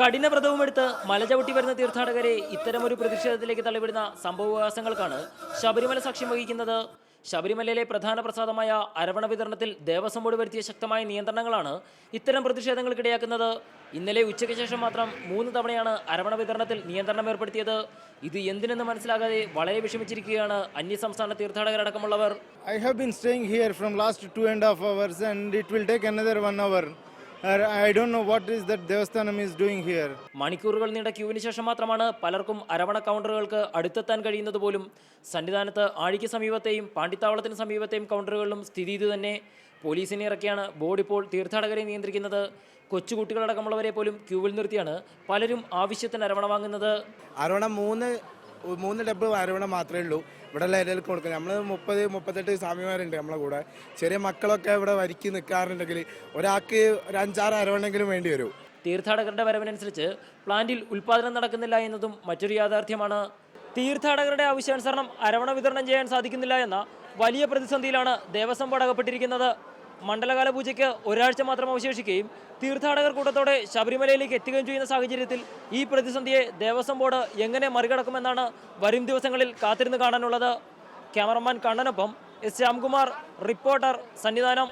കഠിന വ്രതവുമെടുത്ത് മലചവിട്ടി വരുന്ന തീർത്ഥാടകരെ ഇത്തരമൊരു പ്രതിഷേധത്തിലേക്ക് തള്ളിവിടുന്ന സംഭവവികാസങ്ങൾക്കാണ് ശബരിമല സാക്ഷ്യം വഹിക്കുന്നത്. ശബരിമലയിലെ പ്രധാന പ്രസാദമായ അരവണ വിതരണത്തിൽ ദേവസ്വം ബോർഡ് വരുത്തിയ ശക്തമായ നിയന്ത്രണങ്ങളാണ് ഇത്തരം പ്രതിഷേധങ്ങൾക്കിടയാക്കുന്നത്. ഇന്നലെ ഉച്ചയ്ക്ക് ശേഷം മാത്രം മൂന്ന് തവണയാണ് അരവണ വിതരണത്തിൽ നിയന്ത്രണം ഏർപ്പെടുത്തിയത്. ഇത് എന്തിനെന്ന് മനസ്സിലാകാതെ വളരെ വിഷമിച്ചിരിക്കുകയാണ് അന്യസംസ്ഥാന തീർത്ഥാടകരടക്കമുള്ളവർ. I have been staying here from last two and half hours and it will take another one one hour. I don't know what is that Devasthanam is doing here. മണിക്കൂറുകൾ നീണ്ട ക്യൂവിന് ശേഷം മാത്രമാണ് പലർക്കും അരവണ കൗണ്ടറുകൾക്ക് അടുത്തെത്താൻ കഴിയുന്നത് പോലും സന്നിധാനത്ത് ആഴിക്ക് സമീപത്തെയും പാണ്ടിത്താവളത്തിന് സമീപത്തെയും കൗണ്ടറുകളിലും സ്ഥിതി ഇത് തന്നെ പോലീസിനെ ഇറക്കിയാണ് ബോർഡ് ഇപ്പോൾ തീർത്ഥാടകരെ നിയന്ത്രിക്കുന്നത് കൊച്ചുകുട്ടികളടക്കമുള്ളവരെ പോലും ക്യൂവിൽ നിർത്തിയാണ് പലരും ആവശ്യത്തിന് അരവണ വാങ്ങുന്നത് അരവണ മൂന്ന് മൂന്ന് ഡബ്ബ് അരവണ മാത്രമേ ഉള്ളൂ. ഇവിടെ ഉള്ള എല്ലാവർക്കും കൊടുക്കുന്നത് നമ്മൾ മുപ്പത് മുപ്പത്തെട്ട് സ്വാമിമാരുണ്ട് നമ്മളെ കൂടെ. ചെറിയ മക്കളൊക്കെ ഇവിടെ വരിക്ക് നിൽക്കാറുണ്ടെങ്കിൽ ഒരാൾക്ക് ഒരു അഞ്ചാറ് അരവണെങ്കിലും വേണ്ടി വരും. തീർത്ഥാടകരുടെ വരവിനനുസരിച്ച് പ്ലാന്റിൽ ഉൽപ്പാദനം നടക്കുന്നില്ല എന്നതും മറ്റൊരു യാഥാർത്ഥ്യമാണ്. തീർത്ഥാടകരുടെ ആവശ്യാനുസരണം അരവണ വിതരണം ചെയ്യാൻ സാധിക്കുന്നില്ല എന്ന വലിയ പ്രതിസന്ധിയിലാണ് ദേവസ്വം ബോർഡ് അകപ്പെട്ടിരിക്കുന്നത്. മണ്ഡലകാല പൂജയ്ക്ക് ഒരാഴ്ച മാത്രം അവശേഷിക്കുകയും തീർത്ഥാടകർ കൂട്ടത്തോടെ ശബരിമലയിലേക്ക് എത്തുകയും ചെയ്യുന്ന സാഹചര്യത്തിൽ ഈ പ്രതിസന്ധിയെ ദേവസ്വം ബോർഡ് എങ്ങനെ മറികടക്കുമെന്നാണ് വരും ദിവസങ്ങളിൽ കാത്തിരുന്ന് കാണാനുള്ളത്. ക്യാമറമാൻ കണ്ണനൊപ്പം എസ് ശ്യാംകുമാർ റിപ്പോർട്ടർ സന്നിധാനം.